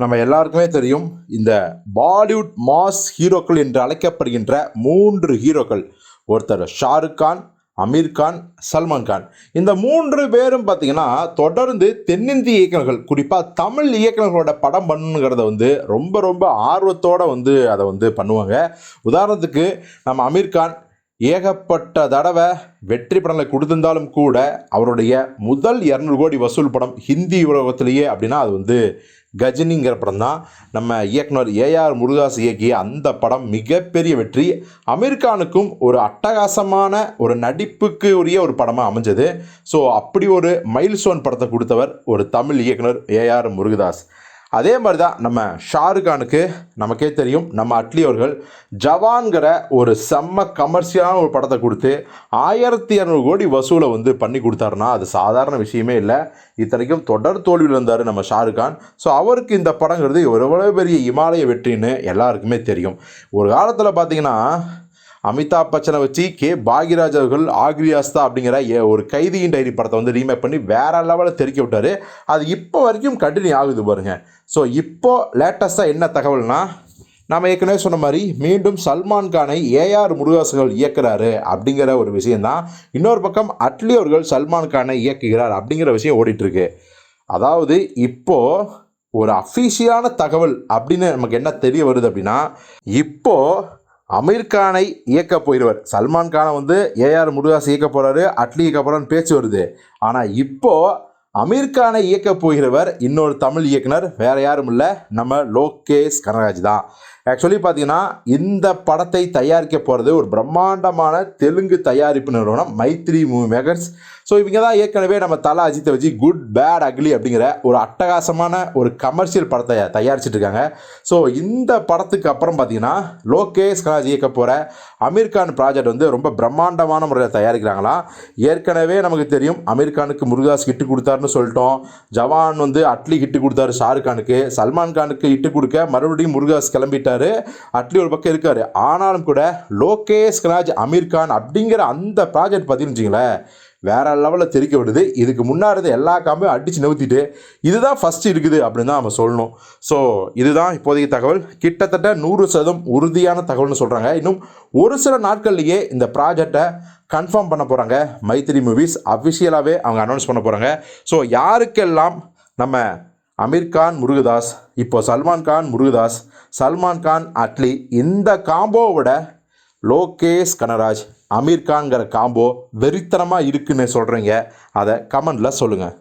நம்ம எல்லாருக்குமே தெரியும் இந்த பாலிவுட் மாஸ் ஹீரோக்கள் என்று அழைக்கப்படுகின்ற மூன்று ஹீரோக்கள். ஒருத்தர் ஷாருக் கான் அமீர் கான் சல்மான் கான். இந்த மூன்று பேரும் பார்த்தீங்கன்னா தொடர்ந்து தென்னிந்திய இயக்குநர்கள் குறிப்பாக தமிழ் இயக்குநர்களோட படம் பண்ணுங்கிறத வந்து ரொம்ப ரொம்ப ஆர்வத்தோட வந்து அதை வந்து பண்ணுவாங்க. உதாரணத்துக்கு நம்ம அமீர் கான் ஏகப்பட்ட தடவை வெற்றி படங்களை கொடுத்திருந்தாலும் கூட அவருடைய முதல் இரநூறு கோடி வசூல் படம் ஹிந்தி உலகத்திலேயே அப்படின்னா அது வந்து கஜினிங்கிற படம் தான் நம்ம இயக்குனர் ஏஆர் முருகாஸ் இயக்கிய அந்த படம் மிகப்பெரிய வெற்றி. அமீர்கானுக்கும் ஒரு அட்டகாசமான ஒரு நடிப்புக்கு உரிய ஒரு படமாக அமைஞ்சது. ஸோ அப்படி ஒரு மைல்ஸ்டோன் படத்தை கொடுத்தவர் ஒரு தமிழ் இயக்குனர் ஏஆர் முருகதாஸ் அதே மாதிரி தான் நம்ம ஷாருக்கானுக்கு நமக்கே தெரியும் நம்ம அட்லி அவர்கள் ஜவான்கிற ஒரு செம்ம கமர்ஷியலான ஒரு படத்தை கொடுத்து ஆயிரத்தி இரநூறு கோடி வசூலை வந்து பண்ணி கொடுத்தாருன்னா அது சாதாரண விஷயமே இல்லை. இத்தனைக்கும் தொடர் தோல்வியில் இருந்தார் நம்ம ஷாருக்கான். ஸோ அவருக்கு இந்த படங்கிறது எவ்வளோ பெரிய இமாலய வெற்றின்னு எல்லாருக்குமே தெரியும். ஒரு காலத்தில் பார்த்தீங்கன்னா அமிதாப் பச்சனை வச்சு கே. பாகிராஜ் அவர்கள் ஆக்ரியாஸ்தா அப்படிங்கிற ஏ- ஒரு கைதியின் டைரி படத்தை வந்து ரீமேக் பண்ணி வேற லெவலில் தெறிக்க விட்டாரு. அது இப்போ வரைக்கும் கண்டினியூ ஆகுது பாருங்க. ஸோ இப்போ லேட்டஸ்ட்டாக என்ன தகவல்னா நம்ம ஏற்கனவே சொன்ன மாதிரி மீண்டும் சல்மான் கானை ஏஆர் முருகாசுகள் இயக்குறாரு அப்படிங்கிற ஒரு விஷயந்தான் இன்னொரு பக்கம் அட்லி அவர்கள் சல்மான் கானை இயக்குகிறார் அப்படிங்கிற விஷயம் ஓடிட்டுருக்கு. அதாவது இப்போது ஒரு அஃபீஷியலான தகவல் அப்படின்னு நமக்கு என்ன தெரிய வருது அப்படின்னா இப்போது அமீர் கானை இயக்க போயிடுவார் சல்மான் கானை வந்து ஏஆர் முருகாஸ் இயக்க போகிறாரு அட்லி இயக்க போகிறான்னு பேச்சு வருது. ஆனால் இப்போது அமீர் கானை இயக்க போகிறவர் இன்னொரு தமிழ் இயக்குனர் வேறு யாரும் இல்லை. நம்ம லோகேஷ் கனராஜ் தான். ஆக்சுவலி பார்த்தீங்கன்னா இந்த படத்தை தயாரிக்க போகிறது ஒரு பிரம்மாண்டமான தெலுங்கு தயாரிப்பு நிறுவனம் மைத்ரி மூவி மேக்கர்ஸ் ஸோ இவங்க தான் ஏற்கனவே நம்ம தலா அஜித்தை வச்சு குட் பேட் அக்லி அப்படிங்கிற ஒரு அட்டகாசமான ஒரு கமர்ஷியல் படத்தை தயாரிச்சிட்டு இருக்காங்க. ஸோ இந்த படத்துக்கு அப்புறம் பார்த்தீங்கன்னா லோகேஷ் கனாஜ் இயக்க போகிற அமீர்கான் ப்ராஜெக்ட் வந்து ரொம்ப பிரம்மாண்டமான முறையில் தயாரிக்கிறாங்களாம். ஏற்கனவே நமக்கு தெரியும் அமீர்கானுக்கு முருகாஸ் ஹிட்டு கொடுத்தாருன்னு சொல்லிட்டோம். ஜவான் வந்து அட்லி ஹிட்டு கொடுத்தாரு ஷாருக் கானுக்கு. சல்மான் கானுக்கு ஹிட்டு கொடுக்க மறுபடியும் முருகாஸ் கிளம்பிட்டார். அட்லி ஒரு பக்கம் இருக்காரு. ஆனாலும் கூட லோகேஷ் கலாஜ் அமீர் கான் அப்படிங்கிற அந்த ப்ராஜெக்ட் பார்த்தீங்கன்னு வேற லெவலில் தெரிக்க விடுது. இதுக்கு முன்னாடி இருந்த எல்லா காம்பையும் அடித்து நிறுத்திட்டு இதுதான் ஃபஸ்ட்டு இருக்குது அப்படின்னு தான் நம்ம சொல்லணும். ஸோ இதுதான் இப்போதைக்கு தகவல். கிட்டத்தட்ட நூறு சதம் உறுதியான தகவல்னு சொல்கிறாங்க இன்னும் ஒரு சில நாட்கள்லேயே இந்த ப்ராஜெக்டை கன்ஃபார்ம் பண்ண போகிறாங்க மைத்திரி மூவிஸ் அஃபிஷியலாகவே அவங்க அனௌன்ஸ் பண்ண போகிறாங்க ஸோ யாருக்கெல்லாம் நம்ம அமீர் கான் முருகதாஸ் இப்போ சல்மான் கான் முருகதாஸ் சல்மான் கான் அட்லி இந்த காம்போவை விட லோகேஷ் கனராஜ் அமீர் கான்கிற காம்போ வெறித்தனமாக இருக்குன்னு சொல்கிறீங்க அதை கமெண்டில் சொல்லுங்கள்